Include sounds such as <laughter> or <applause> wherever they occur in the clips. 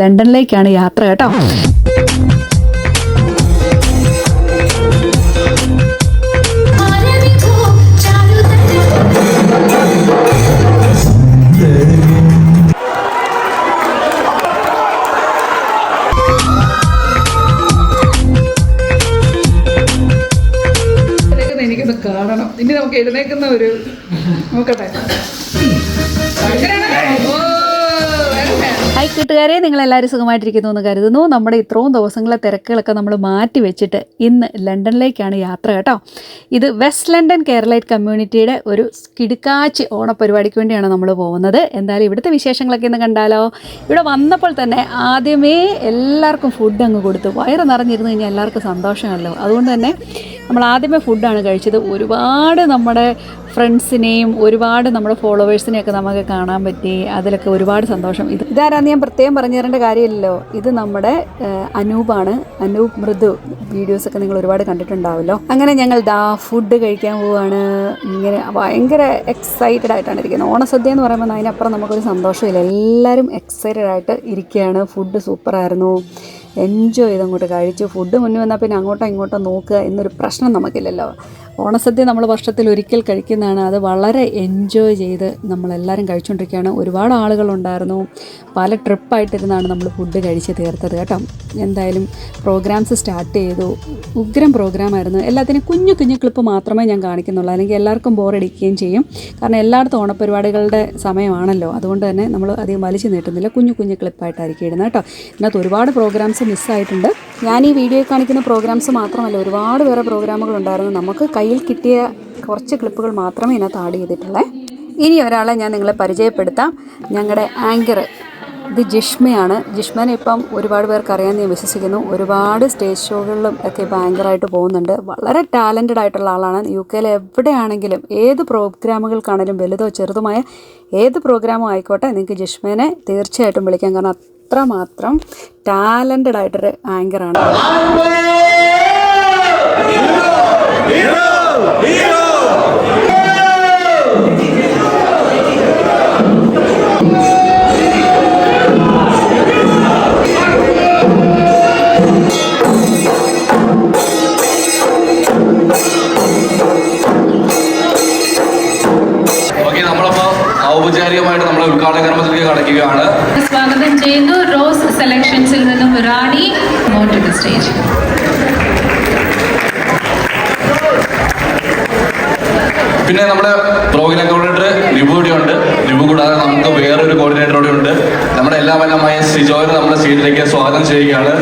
ലണ്ടനിലേക്കാണ് യാത്ര കേട്ടോ. കാണണം. ഇനി നമുക്ക് എഴുന്നേക്കുന്ന ഒരു നോക്കട്ടെ. ഹായ് കൂട്ടുകാരെ നിങ്ങളെല്ലാവരും സുഖമായിട്ടിരിക്കുന്നു എന്ന് കരുതുന്നു. നമ്മുടെ ഇത്രയും ദിവസങ്ങളെ തിരക്കുകളൊക്കെ നമ്മൾ മാറ്റി വെച്ചിട്ട് ഇന്ന് ലണ്ടനിലേക്കാണ് യാത്ര കേട്ടോ. ഇത് വെസ്റ്റ് ലണ്ടൻ കേരളൈറ്റ് കമ്മ്യൂണിറ്റിയുടെ ഒരു കിടുക്കാച്ചി ഓണപരിപാടിക്ക് വേണ്ടിയാണ് നമ്മൾ പോകുന്നത്. എന്തായാലും ഇവിടുത്തെ വിശേഷങ്ങളൊക്കെ ഇന്ന് കണ്ടാലോ? ഇവിടെ വന്നപ്പോൾ തന്നെ ആദ്യമേ എല്ലാവർക്കും ഫുഡ് അങ്ങ് കൊടുത്തു. വയറ് നിറഞ്ഞിരുന്നു കഴിഞ്ഞാൽ എല്ലാവർക്കും സന്തോഷമല്ലോ. അതുകൊണ്ട് തന്നെ നമ്മൾ ആദ്യമേ ഫുഡാണ് കഴിച്ചത്. ഒരുപാട് നമ്മുടെ ഫ്രണ്ട്സിനെയും ഒരുപാട് നമ്മുടെ ഫോളോവേഴ്സിനെയൊക്കെ നമുക്ക് കാണാൻ പറ്റി. അതിലൊക്കെ ഒരുപാട് സന്തോഷം. ഇത് ഇതാരാന്ന് ഞാൻ പ്രത്യേകം പറഞ്ഞു തരേണ്ട കാര്യമില്ലല്ലോ. ഇത് നമ്മുടെ അനൂപാണ്. അനൂപ് മൃദു വീഡിയോസൊക്കെ നിങ്ങൾ ഒരുപാട് കണ്ടിട്ടുണ്ടാവുമല്ലോ. അങ്ങനെ ഞങ്ങൾ ദാ ഫുഡ് കഴിക്കാൻ പോവുകയാണ് ഇങ്ങനെ ഭയങ്കര എക്സൈറ്റഡ് ആയിട്ടാണ് ഇരിക്കുന്നത്. ഓണസദ്യ എന്ന് പറയുമ്പോൾ അതിനപ്പുറം നമുക്കൊരു സന്തോഷമില്ല. എല്ലാവരും എക്സൈറ്റഡ് ആയിട്ട് ഇരിക്കുകയാണ്. ഫുഡ് സൂപ്പറായിരുന്നു എൻജോയ് ചെയ്ത് അങ്ങോട്ട് കഴിച്ച് ഫുഡ് മുന്നേ വന്നാൽ പിന്നെ അങ്ങോട്ടോ ഇങ്ങോട്ടോ നോക്കുക എന്നൊരു പ്രശ്നം നമുക്കില്ലല്ലോ. ഓണസദ്യ നമ്മൾ വർഷത്തിൽ ഒരിക്കൽ കഴിക്കുന്നതാണ്. അത് വളരെ എൻജോയ് ചെയ്ത് നമ്മളെല്ലാവരും കഴിച്ചുകൊണ്ടിരിക്കുകയാണ്. ഒരുപാട് ആളുകളുണ്ടായിരുന്നു. പല ട്രിപ്പായിട്ടിരുന്നാണ് നമ്മൾ ഫുഡ് കഴിച്ച് തീർത്തത് കേട്ടോ. എന്തായാലും പ്രോഗ്രാംസ് സ്റ്റാർട്ട് ചെയ്തു. ഉഗ്രം പ്രോഗ്രാമായിരുന്നു എല്ലാത്തിനും കുഞ്ഞു കുഞ്ഞു ക്ലിപ്പ് മാത്രമേ ഞാൻ കാണിക്കുന്നുള്ളൂ. അല്ലെങ്കിൽ എല്ലാവർക്കും ബോറടിക്കുകയും ചെയ്യും. കാരണം എല്ലായിടത്തും ഓണപരിപാടികളുടെ സമയമാണല്ലോ. അതുകൊണ്ട് തന്നെ നമ്മൾ അധികം വലിച്ചു നീട്ടുന്നില്ല. കുഞ്ഞു കുഞ്ഞു ക്ലിപ്പായിട്ടായിരിക്കും ഇടുന്നത് കേട്ടോ. ഇതിനകത്ത് ഒരുപാട് പ്രോഗ്രാംസ് മിസ്സായിട്ടുണ്ട് ഞാൻ ഈ വീഡിയോയിൽ കാണിക്കുന്ന പ്രോഗ്രാംസ് മാത്രമല്ല ഒരുപാട് വേറെ പ്രോഗ്രാമുകൾ ഉണ്ടായിരുന്നു. നമുക്ക് കയ്യിൽ കിട്ടിയ കുറച്ച് ക്ലിപ്പുകൾ മാത്രമേ ഇതിനകത്ത് ആഡ് ചെയ്തിട്ടുള്ളേ. ഇനി ഒരാളെ ഞാൻ നിങ്ങളെ പരിചയപ്പെടുത്താം. ഞങ്ങളുടെ ആങ്കർ ഇത് ജിഷ്മയാണ്. ജിഷ്മനെ ഇപ്പം ഒരുപാട് പേർക്ക് അറിയാമെന്ന് ഞാൻ വിശ്വസിക്കുന്നു. ഒരുപാട് സ്റ്റേജ് ഷോകളിലും ഒക്കെ ഇപ്പോൾ ആങ്കറായിട്ട് പോകുന്നുണ്ട്. വളരെ ടാലന്റഡ് ആയിട്ടുള്ള ആളാണ്. യു കെയിൽ എവിടെയാണെങ്കിലും ഏത് പ്രോഗ്രാമുകൾക്കാണെങ്കിലും വലുതോ ചെറുതുമായ ഏത് പ്രോഗ്രാമും ആയിക്കോട്ടെ നിങ്ങൾക്ക് ജിഷ്മേനെ തീർച്ചയായിട്ടും വിളിക്കാം. കാരണം അത്രമാത്രം ടാലന്റഡ് ആയിട്ടൊരു ആങ്കറാണ് ഔപചാരികമായിട്ട് നമ്മളെ ഉദ്ഘാടന കർമ്മത്തിലേക്ക് കടക്കുകയാണ്. സ്വാഗതം ചെയ്യുന്നു. റോസ് സെലക്ഷൻസിൽ നിന്നും റാണി മോട്ട് സ്റ്റേജ്. പിന്നെ നമ്മുടെ പ്രോഗ്രാം കോർഡിനേറ്റർ രിബു കൂടി ഉണ്ട്. രിബു കൂടാതെ നമുക്ക് വേറൊരു കോർഡിനേറ്റർ കൂടി ഉണ്ട്. നമ്മുടെ എല്ലാ വല്ലമായ സിജോനെ നമ്മുടെ സീറ്റിലേക്ക് സ്വാഗതം ചെയ്യുകയാണ്.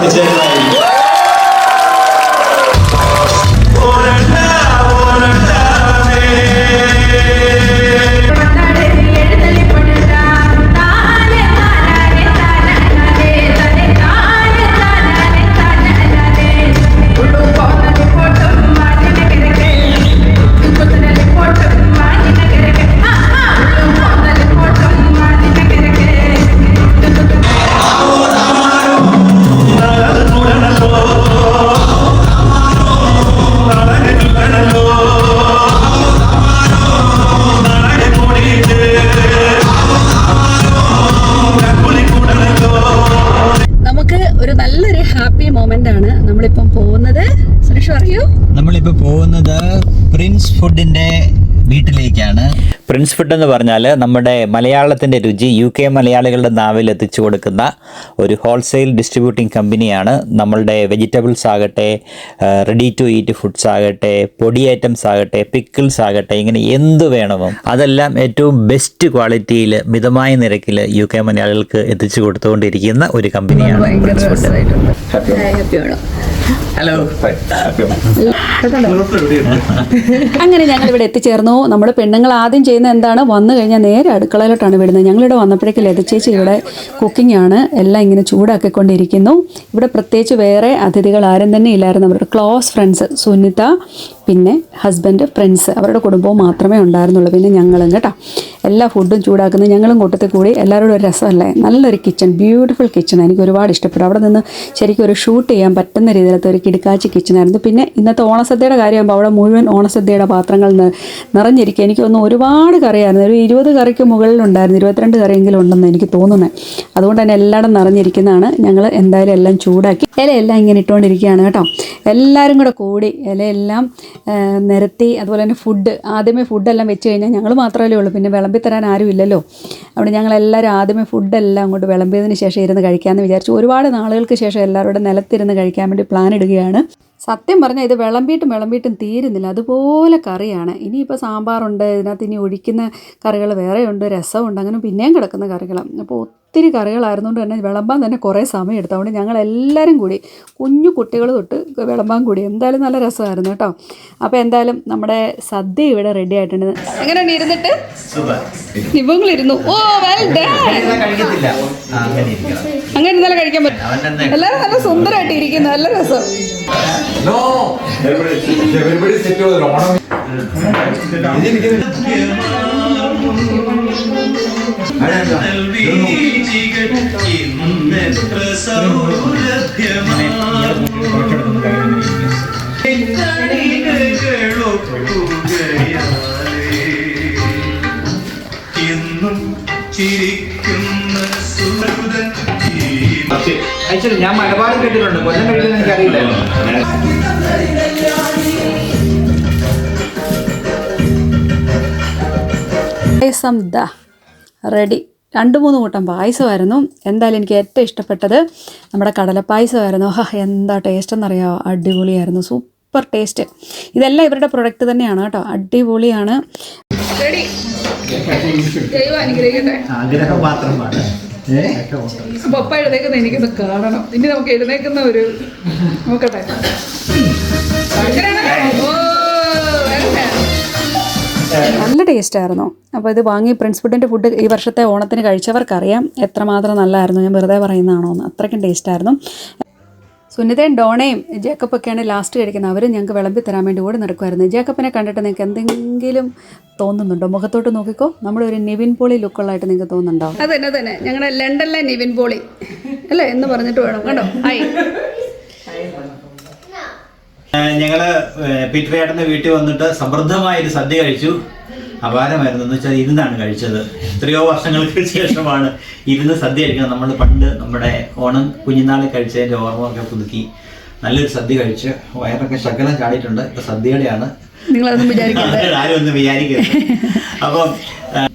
സമ്മാനങ്ങൾ ഫുഡ് എന്ന് പറഞ്ഞാൽ നമ്മുടെ മലയാളത്തിന്റെ രുചി യു കെ മലയാളികളുടെ നാവിൽ എത്തിച്ചു കൊടുക്കുന്ന ഒരു ഹോൾസെയിൽ ഡിസ്ട്രിബ്യൂട്ടിംഗ് കമ്പനിയാണ് നമ്മളുടെ വെജിറ്റബിൾസ് ആകട്ടെ റെഡി ടു ഈറ്റ് ഫുഡ്സ് ആകട്ടെ പൊടി ഐറ്റംസ് ആകട്ടെ പിക്കിൾസ് ആകട്ടെ ഇങ്ങനെ എന്ത് വേണമോ അതെല്ലാം ഏറ്റവും ബെസ്റ്റ് ക്വാളിറ്റിയിൽ മിതമായ നിരക്കിൽ യു കെ മലയാളികൾക്ക് എത്തിച്ചു കൊടുത്തുകൊണ്ടിരിക്കുന്ന ഒരു കമ്പനിയാണ് ഹാപ്പി ഹലോ അങ്ങനെ ഞങ്ങൾ ഇവിടെ എത്തിച്ചേർന്നു. നമ്മൾ പെണ്ണുങ്ങൾ ആദ്യം ചെയ്യുന്ന എന്താണ്? വന്നു കഴിഞ്ഞാൽ നേരെ അടുക്കളയിലോട്ടാണ് വിടുന്നത്. ഞങ്ങളിവിടെ വന്നപ്പോഴേക്കും ലതച്ചേച്ചി ഇവിടെ കുക്കിംഗ് ആണ്. എല്ലാം ഇങ്ങനെ ചൂടാക്കിക്കൊണ്ടിരിക്കുന്നു. ഇവിടെ പ്രത്യേകിച്ച് വേറെ അതിഥികൾ ആരും തന്നെ ഇല്ലായിരുന്നു. അവരുടെ ക്ലോസ് ഫ്രണ്ട്സ് സുനിത പിന്നെ ഹസ്ബൻഡ് ഫ്രണ്ട്സ് അവരുടെ കുടുംബവും മാത്രമേ ഉണ്ടായിരുന്നുള്ളൂ. പിന്നെ ഞങ്ങളും കേട്ടോ. എല്ലാ ഫുഡും ചൂടാക്കുന്നത് ഞങ്ങളും കൂട്ടത്തിൽ കൂടി എല്ലാവരോടും ഒരു രസമല്ലേ? നല്ലൊരു കിച്ചൺ ബ്യൂട്ടിഫുൾ കിച്ചൺ എനിക്ക് ഒരുപാട് ഇഷ്ടപ്പെട്ടു. അവിടെ നിന്ന് ശരിക്കും ഒരു ഷൂട്ട് ചെയ്യാൻ പറ്റുന്ന രീതിയിലത്തെ ഒരു കിടക്കാച്ചി കിച്ചണായിരുന്നു പിന്നെ ഇന്നത്തെ ഓണസദ്യയുടെ കാര്യമാകുമ്പോൾ അവിടെ മുഴുവൻ ഓണസദ്യയുടെ പാത്രങ്ങൾ നിറഞ്ഞിരിക്കുക എനിക്ക് തോന്നുന്നു ഒരുപാട് കറിയായിരുന്നു. ഒരു ഇരുപത് കറിക്ക് മുകളിലുണ്ടായിരുന്നു ഇരുപത്തിരണ്ട് കറിയെങ്കിലും ഉണ്ടെന്ന് എനിക്ക് തോന്നുന്നത് അതുകൊണ്ട് തന്നെ എല്ലായിടം നിറഞ്ഞിരിക്കുന്നതാണ്. ഞങ്ങൾ എന്തായാലും എല്ലാം ചൂടാക്കി ഇലയെല്ലാം ഇങ്ങനെ ഇട്ടുകൊണ്ടിരിക്കുകയാണ് കേട്ടോ. എല്ലാവരും കൂടെ കൂടി ഇലയെല്ലാം നിരത്തി അതുപോലെ തന്നെ ഫുഡ് ആദ്യമേ ഫുഡെല്ലാം വെച്ച് കഴിഞ്ഞാൽ ഞങ്ങൾ മാത്രമല്ലേ ഉള്ളൂ. പിന്നെ വിളമ്പി തരാൻ ആരും ഇല്ലല്ലോ. അവിടെ ഞങ്ങളെല്ലാവരും ആദ്യമേ ഫുഡെല്ലാം അങ്ങോട്ട് വിളമ്പിയതിന് ശേഷം ഇരുന്ന് കഴിക്കാമെന്ന് വിചാരിച്ചു. ഒരുപാട് നാളുകൾക്ക് ശേഷം എല്ലാവരുടെ നിലത്തിരുന്ന് കഴിക്കാൻ വേണ്ടി പ്ലാൻ ഇടുകയാണ്. സത്യം പറഞ്ഞാൽ ഇത് വിളമ്പിയിട്ടും വിളമ്പിയിട്ടും തീരുന്നില്ല. അതുപോലെ കറിയാണ്. ഇനിയിപ്പോൾ സാമ്പാറുണ്ട് ഇതിനകത്ത് ഇനി ഒഴിക്കുന്ന കറികൾ വേറെയുണ്ട് രസമുണ്ട് അങ്ങനെ പിന്നെയും കിടക്കുന്ന കറികൾ അപ്പോൾ ഒത്തിരി കറികളായിരുന്നുകൊണ്ട് തന്നെ വിളമ്പാൻ തന്നെ കുറേ സമയം എടുത്തതുകൊണ്ട് ഞങ്ങൾ എല്ലാവരും കൂടി കുഞ്ഞു കുട്ടികൾ തൊട്ട് വിളമ്പാൻ കൂടി. എന്തായാലും നല്ല രസമായിരുന്നു കേട്ടോ. അപ്പോൾ എന്തായാലും നമ്മുടെ സദ്യ ഇവിടെ റെഡി ആയിട്ടുണ്ട്. എങ്ങനെയാണ് ഇരുന്നിട്ട്? നിവങ്ങളിരുന്നു ഓ വെൽ അങ്ങനെ അങ്ങനെ ഇന്നലെ കഴിക്കാൻ പറ്റും എല്ലാവരും നല്ല സുന്ദരമായിട്ട് ഇരിക്കുന്നു. നല്ല രസം. എന്നും ചിരിക്കുന്ന ഞാൻ മലബാറിൽ കേട്ടിട്ടുണ്ട്. കൊല്ലം കഴിക്കുന്നത് എനിക്കറിയില്ലായിരുന്നു സംദ റെഡി. രണ്ട് മൂന്ന് കൂട്ടം പായസമായിരുന്നു. എന്തായാലും എനിക്ക് ഏറ്റവും ഇഷ്ടപ്പെട്ടത് നമ്മുടെ കടലപ്പായസമായിരുന്നു. ഹാ എന്താ ടേസ്റ്റ് എന്നറിയാമോ അടിപൊളിയായിരുന്നു. സൂപ്പർ ടേസ്റ്റ് ഇതെല്ലാം ഇവരുടെ പ്രൊഡക്റ്റ് തന്നെയാണ് കേട്ടോ. അടിപൊളിയാണ്. പപ്പ എഴുന്നേക്കുന്ന എനിക്കൊന്ന് കാണണം. ഇനി നമുക്ക് എഴുന്നേക്കുന്ന ഒരു നോക്കട്ടെ. നല്ല ടേസ്റ്റ് ആയിരുന്നു. അപ്പോൾ ഇത് വാങ്ങി പ്രിൻസ് ഫുഡിന്റെ ഫുഡ് ഈ വർഷത്തെ ഓണത്തിന് കഴിച്ചവർക്കറിയാം. എത്രമാത്രം നല്ലതായിരുന്നു ഞാൻ വെറുതെ പറയുന്നതാണോ എന്ന്. അത്രയ്ക്കും ടേസ്റ്റ് ആയിരുന്നു. സുനിതയും ഡോണയും ജേക്കപ്പൊക്കെയാണ് ലാസ്റ്റ് കഴിക്കുന്നത്. അവർ ഞങ്ങൾക്ക് വിളമ്പി തരാൻ വേണ്ടി ഓടി നടക്കുമായിരുന്നു ജേക്കപ്പിനെ കണ്ടിട്ട് നിങ്ങൾക്ക് എന്തെങ്കിലും തോന്നുന്നുണ്ടോ? മുഖത്തോട്ട് നോക്കിക്കോ. നമ്മളൊരു നിവിൻ പോളി ലുക്കുള്ളതായിട്ട് നിങ്ങൾക്ക് തോന്നുന്നുണ്ടോ? അത് തന്നെ തന്നെ ഞങ്ങളുടെ ലണ്ടനിലെ നിവിൻ പോളി. അല്ലേ? എന്ന് പറഞ്ഞിട്ട് വേണം. കണ്ടോ? ഹായ്. ഞങ്ങൾ പീറ്റർ വീട്ടിൽ വന്നിട്ട് സമൃദ്ധമായ ഒരു സദ്യ കഴിച്ചു. അപാരമായിരുന്നു. എന്ന് വെച്ചാൽ ഇരുന്നാണ് കഴിച്ചത്. എത്രയോ വർഷങ്ങൾക്ക് ശേഷമാണ് ഇരുന്ന് സദ്യ കഴിക്കുന്നത്. നമ്മൾ പണ്ട് നമ്മുടെ ഓണം കുഞ്ഞുനാളിൽ കഴിച്ചതിന്റെ ഓർമ്മയൊക്കെ പുതുക്കി നല്ലൊരു സദ്യ കഴിച്ച് വയറൊക്കെ ശകലം ചാടിയിട്ടുണ്ട്. ഇപ്പൊ സദ്യയുടെയാണ്. ആരും ഒന്നും <laughs> വിചാരിക്കരുത്. അപ്പം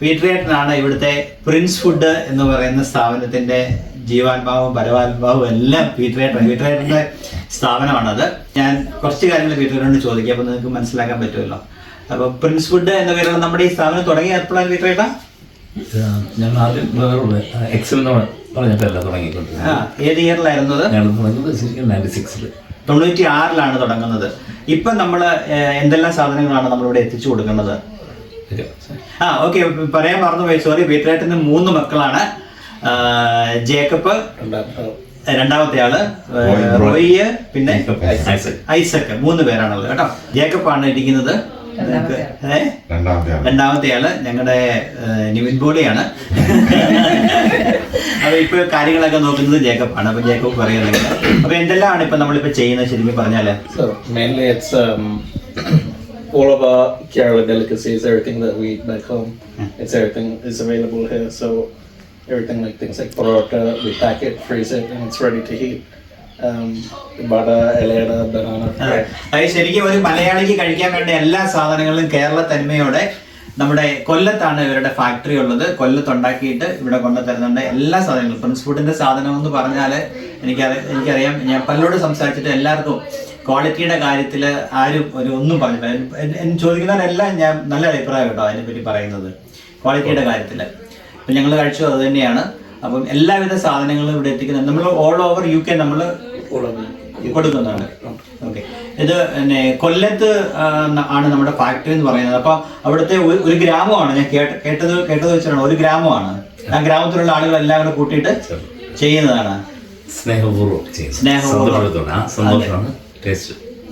പീട്രിയേട്ടനാണ് ഇവിടുത്തെ പ്രിൻസ് ഫുഡ് എന്ന് പറയുന്ന സ്ഥാപനത്തിന്റെ ജീവാത്മാവും പരമാത്മാവും എല്ലാം പീറ്ററേറ്റർ പീറ്ററേറ്ററിന്റെ സ്ഥാപനമാണത്. ഞാൻ കുറച്ച് കാര്യങ്ങൾ പീട്രിയേട്ടനോട് ചോദിക്കാം അപ്പൊ നിങ്ങൾക്ക് മനസ്സിലാക്കാൻ പറ്റുമല്ലോ. അപ്പൊ പ്രിൻസ് ഫുഡ് എന്ന പേരുള്ള നമ്മുടെ ഈ സ്ഥാപനം തുടങ്ങിയ എപ്പോഴാണ് ഞങ്ങൾ ആദ്യം എക്സൽ പറഞ്ഞിട്ടല്ല ഏത് ഇയറിലായിരുന്നു അത് ഞങ്ങൾ തുടങ്ങുന്നത് ശരിക്കും നയന്റി സിക്സിൽ തൊണ്ണൂറ്റി ആറിലാണ് തുടങ്ങുന്നത്. ഇപ്പൊ നമ്മൾ എന്തെല്ലാം സാധനങ്ങളാണ് നമ്മളിവിടെ എത്തിച്ചു കൊടുക്കുന്നത്? ആ ഓക്കെ പറയാൻ മറന്നുപോയി. സോറി വീട്ടിലായിട്ട് മൂന്ന് മക്കളാണ്. ജേക്കബ് രണ്ടാമത്തെ ആൾ റോയ് റോയിയ് പിന്നെ ഐസക് മൂന്ന് പേരാണല്ലോ കേട്ടോ. ജേക്കബ് ആണ് ഇരിക്കുന്നത്? രണ്ടാമത്തെ ആൾ. ഞങ്ങളുടെ നിവിൻ ബോളിയാണ് <laughs> അപ്പൊ ഇപ്പൊ കാര്യങ്ങളൊക്കെ നോക്കുന്നത് ജേക്കബ് ആണ് അപ്പൊ ജേക്കബ് പറയുന്നത് അപ്പൊ എന്തെല്ലാമാണ് ഇപ്പൊ നമ്മളിപ്പോ ചെയ്യുന്നത് ശരിക്കും പറഞ്ഞാൽ? So mainly it's um, all of our Kerala delicacies, everything that we eat back home. It's everything is available here. So everything like things like parota, we pack it, freeze it, and it's ready to heat. Um, ശരിക്കും ഒരു മലയാളിക്ക് കഴിക്കാൻ വേണ്ട എല്ലാ സാധനങ്ങളും കേരള തനിമയോടെ നമ്മുടെ കൊല്ലത്താണ് ഇവരുടെ factory ഉള്ളത്. കൊല്ലത്ത് ഉണ്ടാക്കിയിട്ട് ഇവിടെ കൊണ്ടു തരുന്നുണ്ട് എല്ലാ സാധനങ്ങളും. ഫ്രണ്ട്സ് ഫുഡിന്റെ സാധനം എന്ന് പറഞ്ഞാൽ എനിക്കറിയാം. എനിക്കറിയാം ഞാൻ പലരോട് സംസാരിച്ചിട്ട് എല്ലാവർക്കും ക്വാളിറ്റിയുടെ കാര്യത്തിൽ ആരും ഒരു ഒന്നും പറഞ്ഞില്ല ചോദിക്കുന്നവരെല്ലാം ഞാൻ നല്ല അഭിപ്രായം കേട്ടോ അതിനെപ്പറ്റി പറയുന്നത്. ക്വാളിറ്റിയുടെ കാര്യത്തിൽ അപ്പം ഞങ്ങൾ കഴിച്ചു അത് തന്നെയാണ്. അപ്പം എല്ലാവിധ സാധനങ്ങളും ഇവിടെ എത്തിക്കുന്നുണ്ട് നമ്മൾ ഓൾ ഓവർ യു കെ നമ്മൾ കൊടുക്കുന്നുണ്ട് ഓക്കെ ഇത് പിന്നെ കൊല്ലത്ത് ആണ് നമ്മുടെ ഫാക്ടറി എന്ന് പറയുന്നത്. അപ്പൊ അവിടുത്തെ ഒരു- ഗ്രാമമാണ്. ഞാൻ കേട്ട കേട്ടത് കേട്ടത് വെച്ചാണ് ഒരു ഗ്രാമമാണ്. ആ ഗ്രാമത്തിലുള്ള ആളുകൾ എല്ലാം കൂടെ കൂട്ടിയിട്ട് ചെയ്യുന്നതാണ്. സ്നേഹപൂർവം സ്നേഹപൂർവം.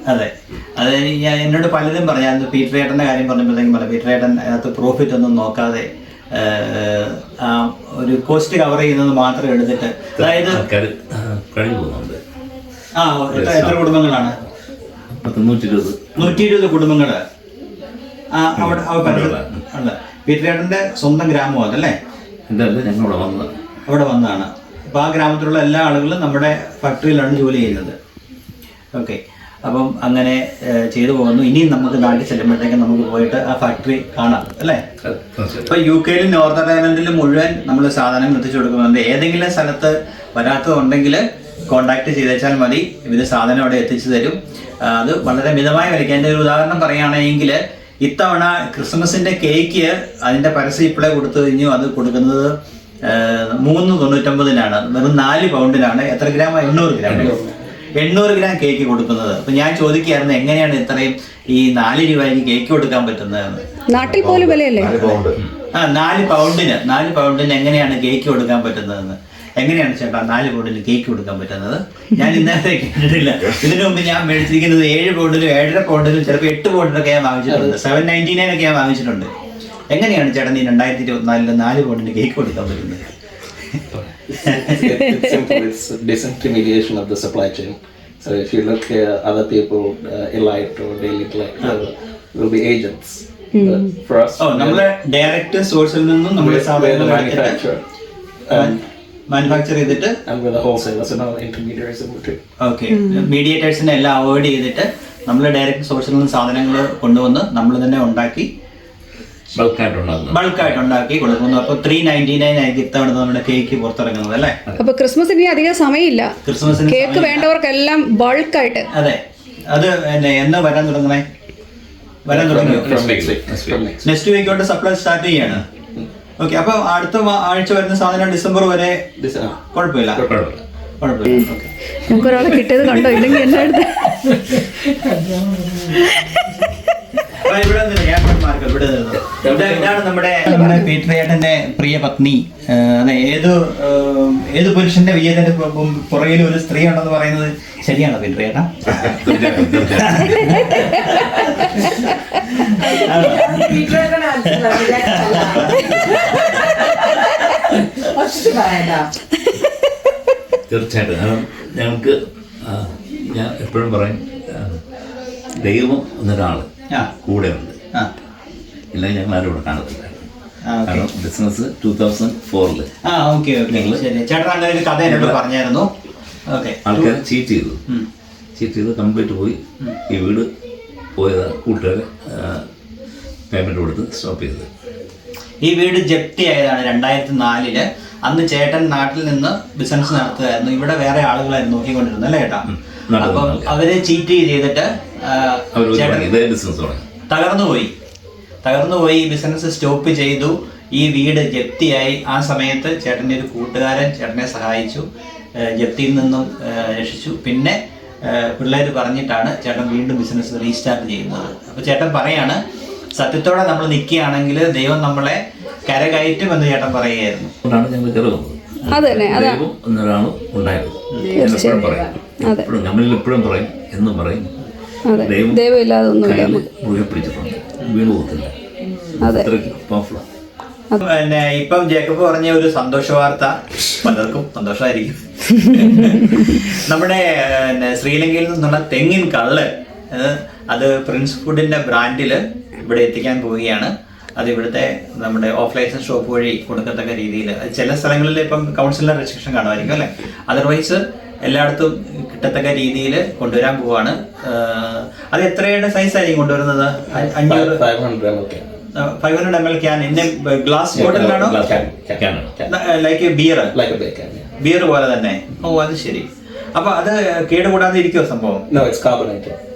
അതെ. അത് ഞാൻ എന്നോട് പലരും പറഞ്ഞു പീറ്റർ ഏട്ടന്റെ കാര്യം പറഞ്ഞപ്പോഴത്തേക്കും പറഞ്ഞു പീറ്റർ ഏട്ടൻ അതിനകത്ത് പ്രോഫിറ്റ് ഒന്നും നോക്കാതെ ആ, ഒരു കോസ്റ്റ് കവർ ചെയ്യുന്നത് മാത്രം എടുത്തിട്ട് അതായത് ആ എത്ര കുടുംബങ്ങളാണ്? നൂറ്റി ഇരുപത് കുടുംബങ്ങൾ. അവിടെ സ്വന്തം ഗ്രാമം അതല്ലേ? ഞങ്ങൾ അവിടെ വന്നതാണ്. അപ്പോൾ ആ ഗ്രാമത്തിലുള്ള എല്ലാ ആളുകളും നമ്മുടെ ഫാക്ടറിയിലാണ് ജോലി ചെയ്യുന്നത്. ഓക്കെ അപ്പം അങ്ങനെ ചെയ്തു പോകുന്നു. ഇനിയും നമുക്ക് നാട്ടിൽ ചെല്ലുമ്പോഴത്തേക്കും നമുക്ക് പോയിട്ട് ആ ഫാക്ടറി കാണാം അല്ലേ? ഇപ്പൊ യു കെയിലും നോർത്ത് അയർലൻഡിലും മുഴുവൻ നമ്മൾ സാധനങ്ങൾ എത്തിച്ചു കൊടുക്കുന്നുണ്ട്. ഏതെങ്കിലും സ്ഥലത്ത് വരാത്തതുണ്ടെങ്കിൽ കോണ്ടാക്ട് ചെയ്തേച്ചാൽ മതി. ഇവർ സാധനം അവിടെ എത്തിച്ചു തരും. അത് വളരെ മിതമായ വിലയ്ക്ക്. എന്റെ ഒരു ഉദാഹരണം പറയുകയാണെങ്കിൽ ഇത്തവണ ക്രിസ്മസിന്റെ കേക്ക് അതിന്റെ പരസ്യം ഇപ്പോഴേ കൊടുത്തു കഴിഞ്ഞു. അത് കൊടുക്കുന്നത് മൂന്ന് തൊണ്ണൂറ്റൊമ്പതിനാണ്. വെറും നാല് പൗണ്ടിനാണ് എത്ര ഗ്രാം? എണ്ണൂറ് ഗ്രാം. എണ്ണൂറ് ഗ്രാം കേക്ക് കൊടുക്കുന്നത്. അപ്പൊ ഞാൻ ചോദിക്കുകയായിരുന്നു എങ്ങനെയാണ് ഇത്രയും ഈ നാല് രൂപയ്ക്ക് കേക്ക് കൊടുക്കാൻ പറ്റുന്നതെന്ന്. നാട്ടിൽ പോലും വിലയല്ലേ? ആ നാല് പൗണ്ടിന് നാല് പൗണ്ടിന് എങ്ങനെയാണ് കേക്ക് കൊടുക്കാൻ പറ്റുന്നതെന്ന്. എങ്ങനെയാണ് ചേട്ടാ നാല് പൗണ്ടിന് കേക്ക് കൊടുക്കാൻ പറ്റുന്നത്? ഞാൻ ഇന്നലെ കേട്ടിട്ടില്ല ഇതിനു മുമ്പ് ഞാൻ മേടിച്ചിരിക്കുന്നത് ഏഴ് പൗണ്ടിലും ഏഴര പൗണ്ടിലും ചിലപ്പോൾ എട്ട് പൗണ്ടിലൊക്കെ ഞാൻ വാങ്ങിച്ചിട്ടുണ്ട്. സെവൻ നയന്റി നയൻ ഒക്കെ ഞാൻ വാങ്ങിച്ചിട്ടുണ്ട്. എങ്ങനെയാണ് ചേട്ടൻ ഈ രണ്ടായിരത്തി ഇരുപത്തിനാലിൽ നാല് പൗണ്ടിന് കേക്ക് കൊടുക്കാൻ പറ്റുന്നത്? It's, it's simple. It's disintermediation of the supply chain. So if you look at other people, uh, Elite or Daily Delight, uh, will be agents. But for us, oh, നമ്മളെ ഡയറക്റ്റ് സോഴ്സിൽ നിന്നും നമ്മുടെ we're, we're the സാധനങ്ങൾ manufacturer. Um, manufacture ചെയ്തിട്ട് and we're the wholesaler, so no intermediaries in between. Okay മീഡിയേറ്റേഴ്സിനെ എല്ലാം avoid ചെയ്തിട്ട് നമ്മൾ direct സോഴ്സിൽ നിന്ന് സാധനങ്ങൾ കൊണ്ടുവന്ന് നമ്മൾ തന്നെ ഉണ്ടാക്കി ബൾക്കായിട്ട് ഉണ്ടാക്കി കൊടുക്കുന്നു. അപ്പോൾ ത്രീ നയന്റി നയൻ ആയിരിക്കും ഇത്തവണ നമ്മുടെ കേക്ക് പുറത്തിറങ്ങുന്നത് അല്ലേ? അപ്പൊ ക്രിസ്മസിന് ഇനി അധികം സമയമില്ല. ക്രിസ്മസിന് കേക്ക് വേണ്ടവർക്കെല്ലാം ബൾക്കായിട്ട് അതെ. അത് എന്നെ വരാൻ തുടങ്ങണേ? വരാൻ next നെക്സ്റ്റ് വീക്ക് തൊട്ട് സപ്ലൈ സ്റ്റാർട്ട് ചെയ്യാണ്. ഓക്കെ അപ്പൊ അടുത്ത ആഴ്ച വരുന്ന സാധനം ഡിസംബർ വരെ കുഴപ്പമില്ല. നമുക്കൊരാളെ കിട്ടിയത് കണ്ടോ? ഇല്ലെങ്കിൽ എന്നെ അടുത്ത് അപ്പൊ ഇവിടെ ഇവിടെ ഇതാണ് നമ്മുടെ നമ്മുടെ പ്രിയ പത്നി? അതെ ഏത് ഏത് പുരുഷന്റെ വിജയത്തിന്റെ പുറകിൽ ഒരു സ്ത്രീ ഉണ്ടെന്ന് പറയുന്നത് ശരിയാണോ പീറ്റർ ഏട്ടാ തീർച്ചയായിട്ടും. ഞങ്ങൾക്ക് ഞാൻ എപ്പോഴും പറയും ദൈവം എന്നൊരാൾ കൂടെ ഉണ്ട് ആ. ഇല്ലെങ്കിൽ ഞങ്ങൾ ആരും ഇവിടെ കാണത്തില്ല കാരണം ബിസിനസ് ടൂ തൗസൻഡ് ഫോറിൽ ആ ഓക്കെ ഓക്കെ. ശരി. ചേട്ടൻ അങ്ങനെ ഒരു കഥ എന്നോട് പറഞ്ഞായിരുന്നു. ഓക്കെ. ആൾക്കാരെ ചീറ്റ് ചെയ്തു. ചീറ്റ് ചെയ്ത് കംപ്ലീറ്റ് പോയി. ഈ വീട് പോയത് കൂട്ടുകാരെ പേയ്മെന്റ് കൊടുത്ത് സ്റ്റോപ്പ് ചെയ്തത്. ഈ വീട് ജപ്തി ആയതാണ് രണ്ടായിരത്തി നാലിൽ അന്ന് ചേട്ടൻ നാട്ടിൽ നിന്ന് ബിസിനസ് നടത്തുകയായിരുന്നു. ഇവിടെ വേറെ ആളുകളായിരുന്നു നോക്കിക്കൊണ്ടിരുന്നത് അല്ലേ ചേട്ടാ? അപ്പം അവർ ചീറ്റ് ചെയ്തിട്ട് ചേട്ടൻ തകർന്നു പോയി. തകർന്നു ഈ ബിസിനസ് സ്റ്റോപ്പ് ചെയ്തു. ഈ വീട് ജപ്തിയായി. ആ സമയത്ത് ചേട്ടന്റെ ഒരു കൂട്ടുകാരൻ ചേട്ടനെ സഹായിച്ചു. ജപ്തിയിൽ നിന്നും രക്ഷിച്ചു. പിന്നെ പിള്ളേർ പറഞ്ഞിട്ടാണ് ചേട്ടൻ വീണ്ടും ബിസിനസ് റീസ്റ്റാർട്ട് ചെയ്യുന്നത്. അപ്പോൾ ചേട്ടൻ പറയാണ് സത്യത്തോടെ നമ്മൾ നിൽക്കുകയാണെങ്കിൽ ദൈവം നമ്മളെ കരകയറ്റും എന്ന് ചേട്ടൻ പറയുകയായിരുന്നു. ദൈവം എന്നൊരാണ് ഉണ്ടായത്. എപ്പോഴും പറയും. എപ്പോഴും നമ്മളിൽ എപ്പോഴും പറയും എന്നും പറയും. അതെ. ദൈവം ദൈവം ഇല്ലാതെ ഒന്നുമില്ല മുറുകെ പിടിച്ചിട്ടുണ്ട്. വീണ് പോകത്തില്ല. അതെ. അത്രയ്ക്ക് പവർഫുള്ളാണ് പിന്നെ ഇപ്പം ജേക്കബ് പറഞ്ഞ ഒരു സന്തോഷ വാർത്ത പലർക്കും സന്തോഷമായിരിക്കും. നമ്മുടെ ശ്രീലങ്കയിൽ നിന്നുള്ള തെങ്ങിൻ കള്ള് അത് പ്രിൻസ് ഫുഡിന്റെ ബ്രാൻഡിൽ ഇവിടെ എത്തിക്കാൻ പോവുകയാണ്. അത് ഇവിടുത്തെ നമ്മുടെ ഓഫ് ലൈസൻസ് ഷോപ്പ് വഴി കൊടുക്കത്തക്ക രീതിയിൽ. ചില സ്ഥലങ്ങളിൽ ഇപ്പം കൗൺസിലർ റെസ്ട്രിക്ഷൻ കാണുമായിരിക്കും അല്ലേ? അതർവൈസ് എല്ലായിടത്തും കിട്ടത്തക്ക രീതിയിൽ കൊണ്ടുവരാൻ പോവാണ്. അത് എത്രയുടെ സൈസ് ആയിരിക്കും കൊണ്ടുവരുന്നത്? അഞ്ഞൂറ്. Five hundred M L can എന്നെ ഗ്ലാസ് ബോട്ടിലാണോ. ലൈക്ക് ബിയർ ബിയർ പോലെ തന്നെ. ഓ അത് ശരി. അപ്പൊ അത് കേടുകൂടാതെ ഇരിക്കുമോ സംഭവം.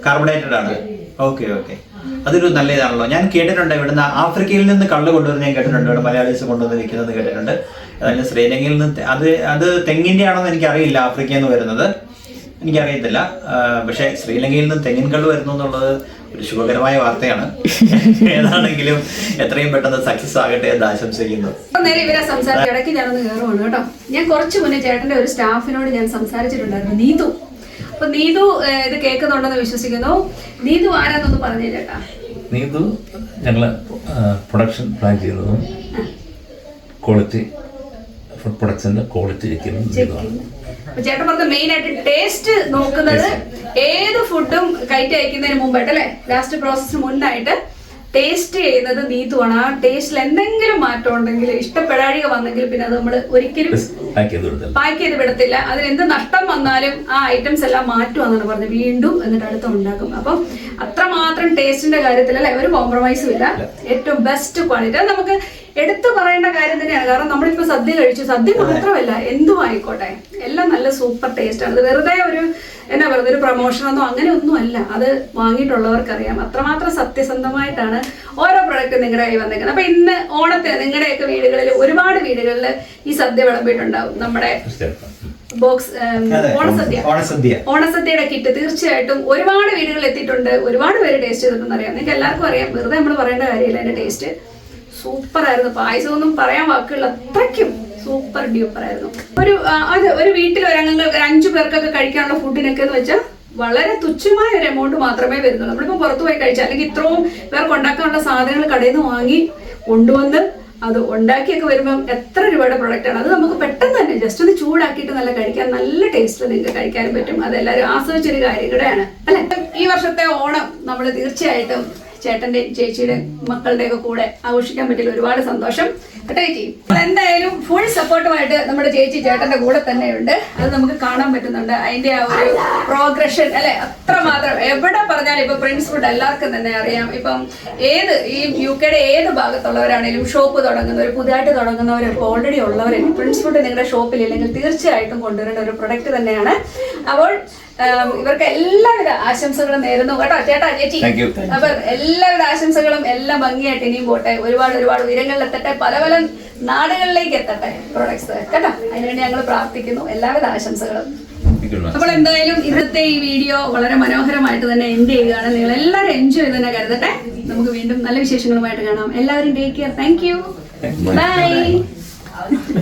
കാർബണേറ്റഡ് ആണ്. ഓക്കെ ഓക്കെ അതൊരു നല്ല ഇതാണല്ലോ ഞാൻ കേട്ടിട്ടുണ്ട് ഇവിടുന്ന് ആഫ്രിക്കയിൽ നിന്ന് കള്ള് കൊണ്ടുവരുന്ന ഞാൻ കേട്ടിട്ടുണ്ട്. ഇവിടെ മലയാളീസ് കൊണ്ടുവന്ന് വിൽക്കുന്നത് കേട്ടിട്ടുണ്ട്. അതല്ല ശ്രീലങ്കയിൽ നിന്ന് അത് അത് തെങ്ങിന്റെ ആണോന്ന് എനിക്കറിയില്ല ആഫ്രിക്കയിൽ നിന്ന് വരുന്നത്. എനിക്കറിയത്തില്ല. പക്ഷെ പക്ഷേ ശ്രീലങ്കയിൽ നിന്ന് തെങ്ങിൻ കള്ള് വരുന്നു എന്നുള്ളത് ഒരു ശുഭകരമായ വാർത്തയാണ്. ഏതാണെങ്കിലും എത്രയും പെട്ടെന്ന് സക്സസ് ആകട്ടെ എന്ന് ആശംസിക്കുന്നു. നേരെ ഇവരെ ഇടയ്ക്ക് ഞാനൊന്ന് കയറുവാണ് കേട്ടോ. ഞാൻ കുറച്ച് മുന്നേ ചേട്ടന്റെ ഒരു സ്റ്റാഫിനോട് ഞാൻ സംസാരിച്ചിട്ടുണ്ടായിരുന്നു നീതു. അപ്പൊ നീതു ഇത് കേൾക്കുന്നുണ്ടെന്ന് വിശ്വസിക്കുന്നു. നീതു ആരാന്നൊന്ന് പറഞ്ഞു ചേട്ടാ. നീതു ഞങ്ങൾ പ്രൊഡക്ഷൻ പ്ലാൻ ചെയ്യുന്നതും ക്വാളിറ്റി ഫുഡ് പ്രൊഡക്ട്സിന്റെ ക്വാളിറ്റി ചേട്ടൻ പറഞ്ഞ മെയിൻ ആയിട്ട് ടേസ്റ്റ് നോക്കുന്നത് ഏത് ഫുഡും കയറ്റി അയക്കുന്നതിന് മുമ്പായിട്ട് അല്ലെ? ലാസ്റ്റ് പ്രോസസ്സിന് മുന്നായിട്ട് ടേസ്റ്റ് ചെയ്യുന്നത് നീതുവാണ്. ആ ടേസ്റ്റിൽ എന്തെങ്കിലും മാറ്റം ഉണ്ടെങ്കിൽ ഇഷ്ടപ്പെടാഴിക വന്നെങ്കിൽ പിന്നെ അത് നമ്മൾ ഒരിക്കലും പാക്ക് ചെയ്ത് കൊടുത്തത് പാക്ക് ചെയ്ത് വിടത്തില്ല. അതിന് എന്ത് നഷ്ടം വന്നാലും ആ ഐറ്റംസ് എല്ലാം മാറ്റുവാന്നാണ് പറഞ്ഞത്. വീണ്ടും എന്നിട്ട് അടുത്ത ഉണ്ടാക്കും. അപ്പം അത്രമാത്രം ടേസ്റ്റിന്റെ കാര്യത്തിൽ അല്ലെ ഒരു കോംപ്രമൈസും ഇല്ല. ഏറ്റവും ബെസ്റ്റ് ക്വാളിറ്റി അത് നമുക്ക് എടുത്തു പറയേണ്ട കാര്യം തന്നെയാണ്. കാരണം നമ്മളിപ്പോ സദ്യ കഴിച്ചു. സദ്യ മാത്രമല്ല എന്തും ആയിക്കോട്ടെ. എല്ലാം നല്ല സൂപ്പർ ടേസ്റ്റ് ആണ്. വെറുതെ ഒരു എന്നാ പറയുന്നത് ഒരു പ്രൊമോഷനൊന്നും അങ്ങനെ ഒന്നും അല്ല. അത് വാങ്ങിയിട്ടുള്ളവർക്കറിയാം. അത്രമാത്രം സത്യസന്ധമായിട്ടാണ് ഓരോ പ്രൊഡക്റ്റ് നിങ്ങളുടെ കൈ വന്നേക്കുന്നത്. അപ്പൊ ഇന്ന് ഓണത്തിന് നിങ്ങളുടെയൊക്കെ വീടുകളിൽ ഒരുപാട് വീടുകളിൽ ഈ സദ്യ വിളമ്പിയിട്ടുണ്ടാവും. നമ്മുടെ ബോക്സ് ഓണസദ്യ. ഓണസദ്യ. ഓണസദ്യയുടെ കിറ്റ് തീർച്ചയായിട്ടും ഒരുപാട് വീടുകളിൽ എത്തിയിട്ടുണ്ട്. ഒരുപാട് പേര് ടേസ്റ്റ് ചെയ്തിട്ടുണ്ടെന്ന് അറിയാം. നിങ്ങൾക്ക് എല്ലാവർക്കും അറിയാം. വെറുതെ നമ്മൾ പറയേണ്ട കാര്യമില്ല അതിന്റെ ടേസ്റ്റ് സൂപ്പർ ആയിരുന്നു. പായസം ഒന്നും പറയാൻ വാക്കുകൾ അത്രയ്ക്കും സൂപ്പർ ഡ്യൂപ്പർ ആയിരുന്നു. ഒരു അത് ഒരു വീട്ടിൽ ഒരു ഒരു അഞ്ചു പേർക്കൊക്കെ കഴിക്കാനുള്ള ഫുഡിനൊക്കെ എന്ന് വെച്ചാൽ വളരെ തുച്ഛമായ ഒരു എമൗണ്ട് മാത്രമേ വരുന്നുള്ളൂ. നമ്മളിപ്പോൾ പുറത്തു പോയി കഴിച്ചാൽ അല്ലെങ്കിൽ ഇത്രയും പേർക്ക് ഉണ്ടാക്കാനുള്ള സാധനങ്ങൾ കടയിൽ നിന്ന് വാങ്ങി കൊണ്ടുവന്ന് അത് ഉണ്ടാക്കിയൊക്കെ വരുമ്പം എത്ര രൂപയുടെ പ്രൊഡക്റ്റ് ആണ്. അത് നമുക്ക് പെട്ടെന്ന് തന്നെ ജസ്റ്റ് ഒന്ന് ചൂടാക്കിയിട്ട് നല്ല കഴിക്കാൻ നല്ല ടേസ്റ്റിൽ നിങ്ങൾക്ക് കഴിക്കാനും പറ്റും. അതെല്ലാവരും ആസ്വദിച്ചൊരു കാര്യം കൂടെയാണ്. അല്ലെ? ഈ വർഷത്തെ ഓണം നമ്മൾ തീർച്ചയായിട്ടും ചേട്ടന്റെയും ചേച്ചിയുടെ മക്കളുടെ ഒക്കെ കൂടെ ആഘോഷിക്കാൻ പറ്റില്ല ഒരുപാട് സന്തോഷം. ചേച്ചി? എന്തായാലും ഫുൾ സപ്പോർട്ടുമായിട്ട് നമ്മുടെ ചേച്ചി ചേട്ടന്റെ കൂടെ തന്നെയുണ്ട് അത് നമുക്ക് കാണാൻ പറ്റുന്നുണ്ട്. അതിന്റെ ആ ഒരു പ്രോഗ്രഷൻ അല്ലെ? അത്ര മാത്രം. എവിടെ പറഞ്ഞാലും ഇപ്പൊ പ്രിൻസ് ഫുഡ് എല്ലാവർക്കും തന്നെ അറിയാം. ഇപ്പം ഏത് ഈ യു കെയുടെ ഏത് ഭാഗത്തുള്ളവരാണെങ്കിലും ഷോപ്പ് തുടങ്ങുന്നവർ പുതിയതായിട്ട് തുടങ്ങുന്നവരൊക്കെ ഓൾറെഡി ഉള്ളവർ പ്രിൻസ് ഫുഡ് നിങ്ങളുടെ ഷോപ്പിൽ ഇല്ലെങ്കിൽ തീർച്ചയായിട്ടും കൊണ്ടുവരേണ്ട ഒരു പ്രൊഡക്റ്റ് തന്നെയാണ്. അപ്പോൾ ഇവർക്ക് എല്ലാവിധ ആശംസകളും നേരുന്നു. കേട്ടോ ചേട്ടാ ചേച്ചി. അപ്പൊ എല്ലാവിധ ആശംസകളും എല്ലാം ഭംഗിയായിട്ട് ഇനിയും പോട്ടെ. ഒരുപാട് ഒരുപാട് ഉയരങ്ങളിൽ എത്തട്ടെ. പല പല നാടുകളിലേക്ക് എത്തട്ടെ പ്രൊഡക്ട്സ് കേട്ടോ. അതിനുവേണ്ടി ഞങ്ങൾ പ്രാർത്ഥിക്കുന്നു. എല്ലാവിധ ആശംസകളും. അപ്പോൾ എന്തായാലും ഇന്നത്തെ ഈ വീഡിയോ വളരെ മനോഹരമായിട്ട് തന്നെ എൻഡ് ചെയ്യുകയാണ്. നിങ്ങൾ എല്ലാവരും എൻജോയ് ചെയ്ത് തന്നെ കരുതട്ടെ. നമുക്ക് വീണ്ടും നല്ല വിശേഷങ്ങളുമായിട്ട് കാണാം. എല്ലാവരും take care thank you bye